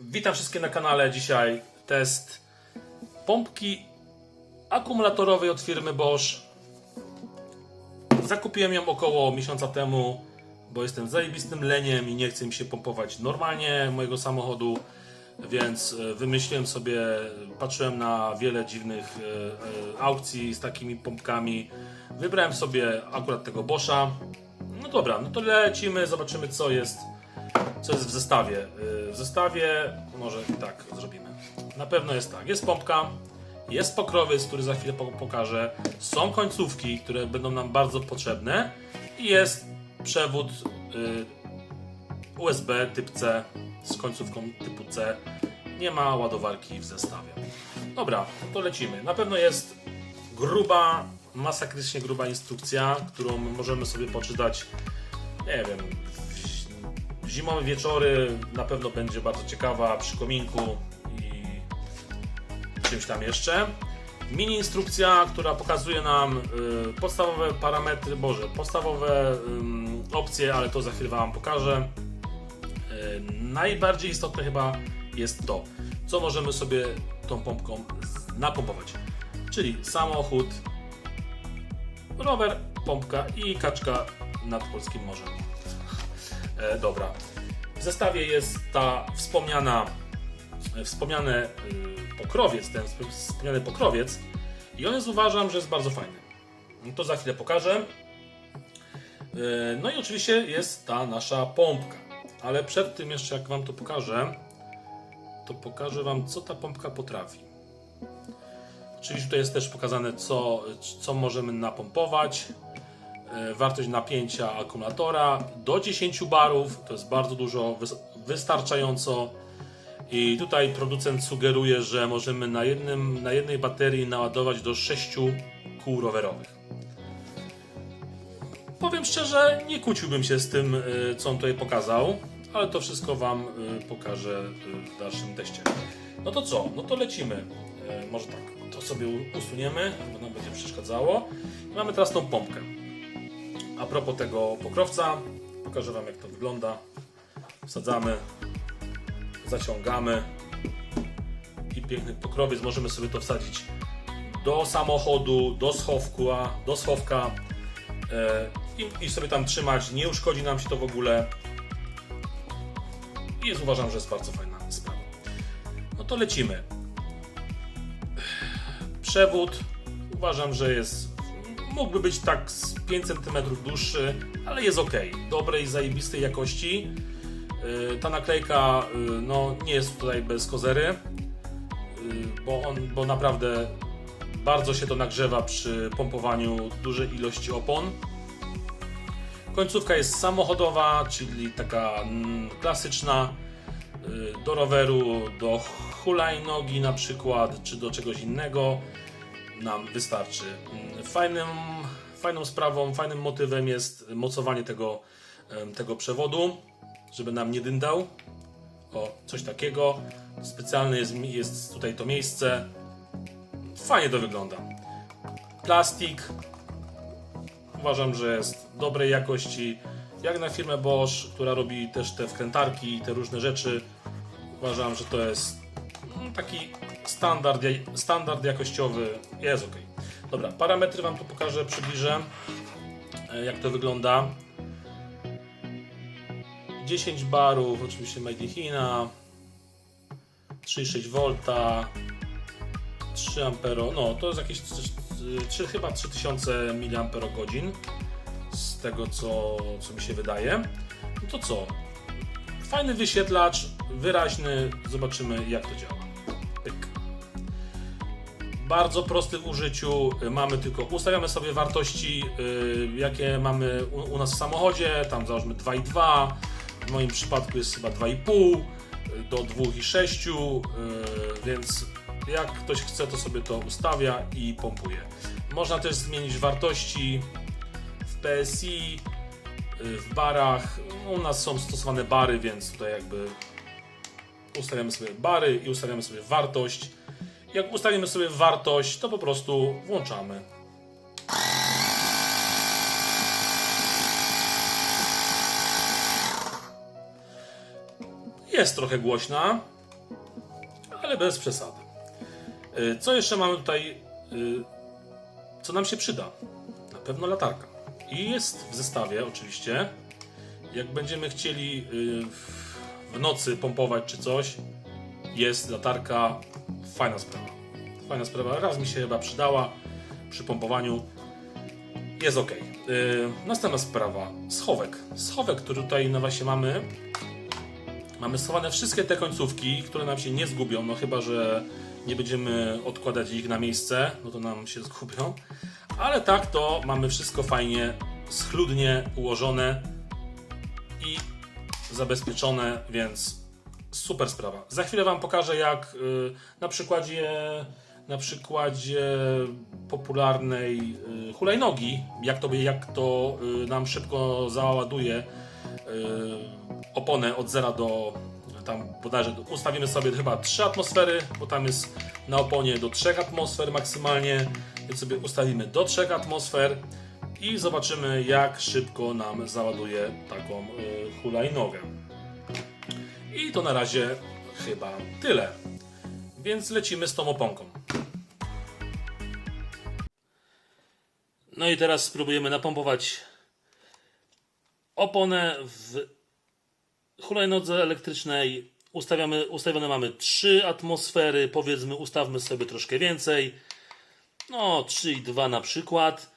Witam wszystkich na kanale. Dzisiaj test pompki akumulatorowej od firmy Bosch. Zakupiłem ją około miesiąca temu, bo jestem zajebistym leniem i nie chcę mi się pompować normalnie mojego samochodu, więc e, wymyśliłem sobie, patrzyłem na wiele dziwnych e, e, aukcji z takimi pompkami. Wybrałem sobie akurat tego Boscha. No dobra, no to lecimy, zobaczymy co jest co jest w zestawie. Yy, W zestawie może tak zrobimy. Na pewno jest tak. Jest pompka, jest pokrowiec, który za chwilę po- pokażę. Są końcówki, które będą nam bardzo potrzebne i jest przewód yy, USB typ C z końcówką typu C. Nie ma ładowarki w zestawie. Dobra, to lecimy. Na pewno jest gruba, masakrycznie gruba instrukcja, którą możemy sobie poczytać nie wiem, zimowe wieczory na pewno będzie bardzo ciekawa przy kominku i czymś tam jeszcze. Mini instrukcja, która pokazuje nam y, podstawowe parametry, boże, podstawowe opcje, ale to za chwilę Wam pokażę. Y, najbardziej istotne chyba jest to, co możemy sobie tą pompką napompować. Czyli samochód, rower, pompka i kaczka nad polskim morzem. E, dobra. W zestawie jest ta wspomniana, e, wspomniany y, pokrowiec, ten sp- wspomniany pokrowiec i on jest uważam, że jest bardzo fajny. To za chwilę pokażę. E, No i oczywiście jest ta nasza pompka. Ale przed tym jeszcze jak Wam to pokażę, to pokażę Wam co ta pompka potrafi. Oczywiście tutaj jest też pokazane co, co możemy napompować. E, wartość napięcia akumulatora do 10 barów, to jest bardzo dużo, wys- wystarczająco. I tutaj producent sugeruje, że możemy na, jednym, na jednej baterii naładować do 6 kół rowerowych. Powiem szczerze, nie kłóciłbym się z tym, e, co on tutaj pokazał, ale to wszystko Wam e, pokażę w dalszym teście. No to co? No to lecimy. Może tak, to sobie usuniemy, bo nam będzie przeszkadzało. Mamy teraz tą pompkę. A propos tego pokrowca, pokażę Wam jak to wygląda. Wsadzamy, zaciągamy i piękny pokrowiec. Możemy sobie to wsadzić do samochodu, do schowka, do schowka e, i, i sobie tam trzymać. Nie uszkodzi nam się to w ogóle. I jest, uważam, że jest bardzo fajna sprawa. No to lecimy. Przewód uważam, że jest mógłby być tak 5 cm dłuższy, ale jest ok. Dobrej, zajebistej jakości. Yy, Ta naklejka yy, no, nie jest tutaj bez kozery, yy, bo, on, bo naprawdę bardzo się to nagrzewa przy pompowaniu dużej ilości opon. Końcówka jest samochodowa, czyli taka mm, klasyczna do roweru, do hulajnogi na przykład, czy do czegoś innego nam wystarczy. Fajnym, fajną sprawą, fajnym motywem jest mocowanie tego, tego przewodu, żeby nam nie dyndał. O, coś takiego. Specjalne jest, jest tutaj to miejsce. Fajnie to wygląda. Plastik. Uważam, że jest dobrej jakości. Jak na firmę Bosch, która robi też te wkrętarki i te różne rzeczy. Uważam, że to jest no, taki standard, standard jakościowy jest ok. Dobra, parametry Wam tu pokażę, przybliżę e, jak to wygląda. 10 barów, oczywiście Made in China, 3,6 V, 3 ampero, no to jest jakieś 3, chyba 3000 mAh z tego co, co mi się wydaje. No to co? Fajny wyświetlacz, wyraźny, zobaczymy jak to działa. Bardzo prosty w użyciu. Mamy tylko, ustawiamy sobie wartości, y, jakie mamy u, nas w samochodzie. Tam załóżmy 2,2. W moim przypadku jest chyba 2,5 y, do 2,6. y, Więc jak ktoś chce, to sobie to ustawia i pompuje. Można też zmienić wartości w PSI, w barach. U nas są stosowane bary, więc tutaj jakby ustawiamy sobie bary i ustawiamy sobie wartość. Jak ustawimy sobie wartość, to po prostu włączamy. Jest trochę głośna, ale bez przesady. Y, Co jeszcze mamy tutaj, y, co nam się przyda? Na pewno latarka. I jest w zestawie oczywiście. Jak będziemy chcieli y, w- w nocy pompować czy coś, jest latarka. Fajna sprawa. Fajna sprawa. Raz mi się chyba przydała przy pompowaniu. Jest ok. następna sprawa. Schowek. Schowek, który tutaj na właśnie mamy. Mamy schowane wszystkie te końcówki, które nam się nie zgubią, no chyba, że nie będziemy odkładać ich na miejsce, no to nam się zgubią. Ale tak to mamy wszystko fajnie, schludnie ułożone i zabezpieczone, więc super sprawa. Za chwilę Wam pokażę, jak y, na przykładzie na przykładzie popularnej y, hulajnogi, jak to, jak to y, nam szybko załaduje oponę od zera do tam bodajże ustawimy sobie chyba 3 atmosfery, bo tam jest na oponie do 3 atmosfer maksymalnie, więc sobie ustawimy do 3 atmosfer i zobaczymy jak szybko nam załaduje taką hulajnogę. I to na razie chyba tyle. Więc lecimy z tą oponką. No i teraz spróbujemy napompować oponę w hulajnodze elektrycznej. Ustawiamy, ustawione mamy 3 atmosfery, powiedzmy ustawmy sobie troszkę więcej. No 3,2 na przykład.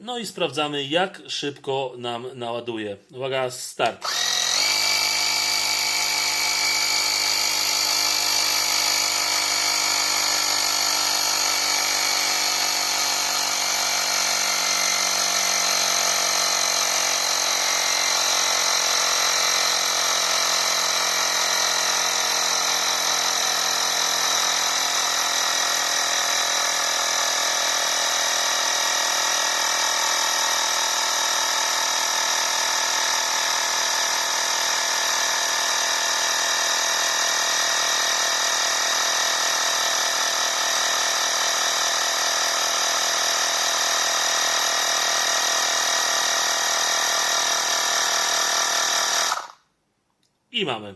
No i sprawdzamy jak szybko nam naładuje. Uwaga, start. I mamy.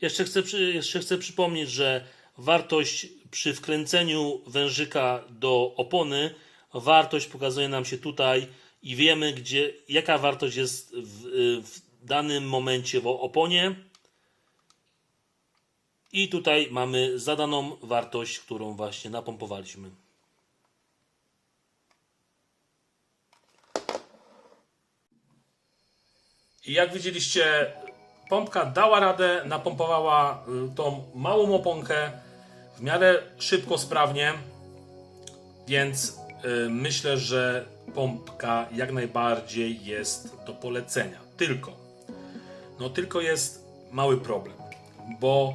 Jeszcze chcę, jeszcze chcę przypomnieć, że wartość przy wkręceniu wężyka do opony, wartość pokazuje nam się tutaj i wiemy, gdzie, jaka wartość jest w, w danym momencie w oponie. I tutaj mamy zadaną wartość, którą właśnie napompowaliśmy. I jak widzieliście, pompka dała radę, napompowała y, tą małą oponkę w miarę szybko, sprawnie, więc y, myślę, że pompka jak najbardziej jest do polecenia. Tylko, no tylko jest mały problem, bo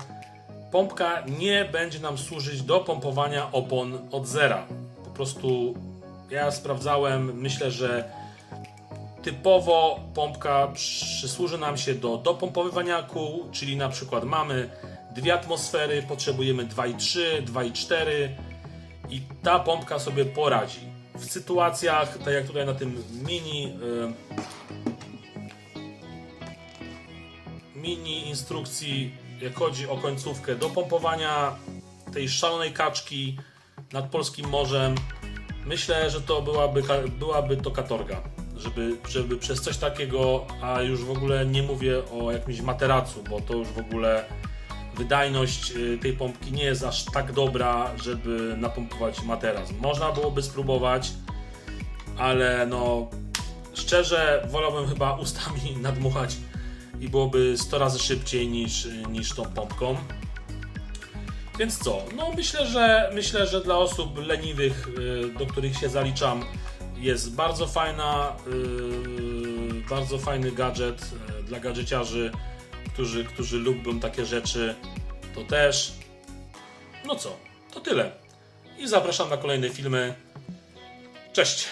pompka nie będzie nam służyć do pompowania opon od zera. Po prostu ja sprawdzałem, myślę, że typowo pompka przysłuży nam się do dopompowywania kół, czyli na przykład mamy dwie atmosfery, potrzebujemy 2,3, 2,4 i ta pompka sobie poradzi. W sytuacjach, tak jak tutaj na tym mini mini instrukcji, jak chodzi o końcówkę do pompowania tej szalonej kaczki nad polskim morzem, myślę, że to byłaby, byłaby to katorga. Żeby, żeby przez coś takiego, a już w ogóle nie mówię o jakimś materacu, bo to już w ogóle wydajność y, tej pompki nie jest aż tak dobra, żeby napompować materac. Można byłoby spróbować, ale no szczerze wolałbym chyba ustami nadmuchać i byłoby 100 razy szybciej niż, niż tą pompką. Więc co? No myślę, że myślę, że dla osób leniwych, y, do których się zaliczam, jest bardzo fajna, y, bardzo fajny gadżet y, dla gadżeciarzy, którzy, którzy lubią takie rzeczy. To też. No co? To tyle. I zapraszam na kolejne filmy. Cześć!